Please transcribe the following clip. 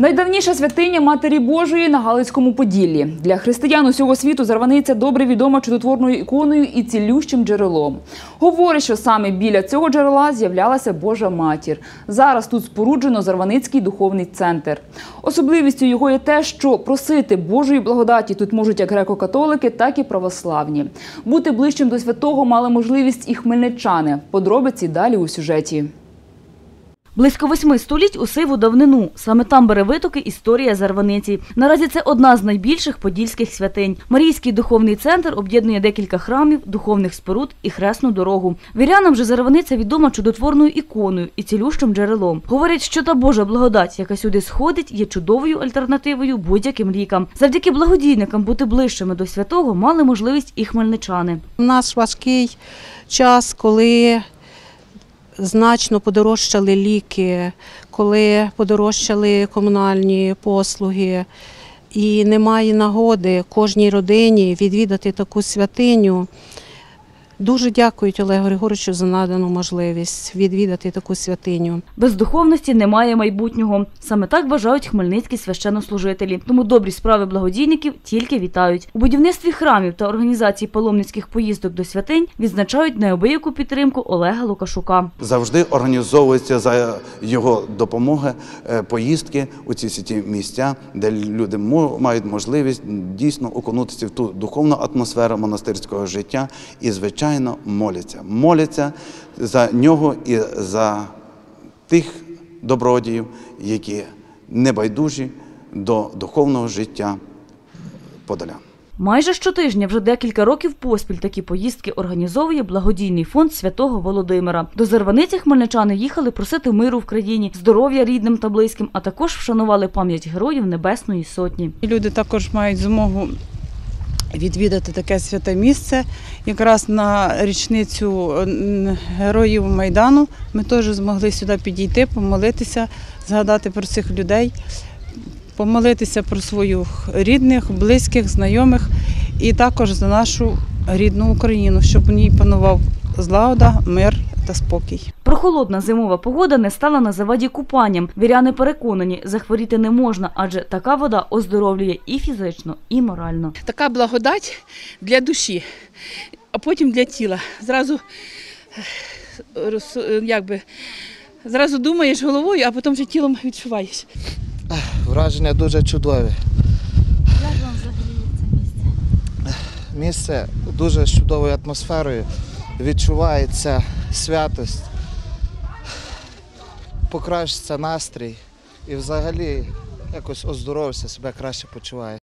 Найдавніша святиня Матері Божої на Галицькому Поділлі. Для християн усього світу Зарваниця добре відома чудотворною іконою і цілющим джерелом. Говорить, що саме біля цього джерела з'являлася Божа Матір. Зараз тут споруджено Зарваницький духовний центр. Особливістю його є те, що просити Божої благодаті тут можуть як греко-католики, так і православні. Бути ближчим до святого мали можливість і хмельничани. Подробиці далі у сюжеті. Близько восьми століть у сиву давнину. Саме там бере витоки історія Зарваниці. Наразі це одна з найбільших подільських святинь. Марійський духовний центр об'єднує декілька храмів, духовних споруд і хресну дорогу. Вірянам же Зарваниця відома чудотворною іконою і цілющим джерелом. Говорять, що та Божа благодать, яка сюди сходить, є чудовою альтернативою будь-яким лікам. Завдяки благодійникам бути ближчими до святого мали можливість і хмельничани. У нас важкий час, коли значно подорожчали ліки, коли подорожчали комунальні послуги, і немає нагоди кожній родині відвідати таку святиню. Дуже дякують Олегу Григоровичу за надану можливість відвідати таку святиню. Без духовності немає майбутнього. Саме так вважають хмельницькі священнослужителі. Тому добрі справи благодійників тільки вітають. У будівництві храмів та організації паломницьких поїздок до святинь відзначають неабияку підтримку Олега Лукашука. Завжди організовуються за його допомоги е, поїздки у ці святі місця, де люди мають можливість дійсно окунутися в ту духовну атмосферу монастирського життя і, звичайно, моляться. Моляться за нього і за тих добродіїв, які небайдужі до духовного життя подолян. Майже щотижня вже декілька років поспіль такі поїздки організовує благодійний фонд святого Володимира. До Зарваниці хмельничани їхали просити миру в країні, здоров'я рідним та близьким, а також вшанували пам'ять героїв Небесної Сотні. Люди також мають змогу відвідати таке святе місце. Якраз на річницю героїв Майдану ми теж змогли сюди підійти, помолитися, згадати про цих людей, помолитися про своїх рідних, близьких, знайомих і також за нашу рідну Україну, щоб у ній панував злагода, мир та спокій. Прохолодна зимова погода не стала на заваді купанням. Віряни переконані, захворіти не можна, адже така вода оздоровлює і фізично, і морально. така благодать для душі, а потім для тіла. Зразу е, е, якби, зразу думаєш головою, а потім вже тілом відчуваєш. Враження дуже чудові. Як вам взагалі це місце? Місце дуже з чудовою атмосферою. Відчувається святость, покращиться настрій і взагалі якось оздоровився, себе краще почуває.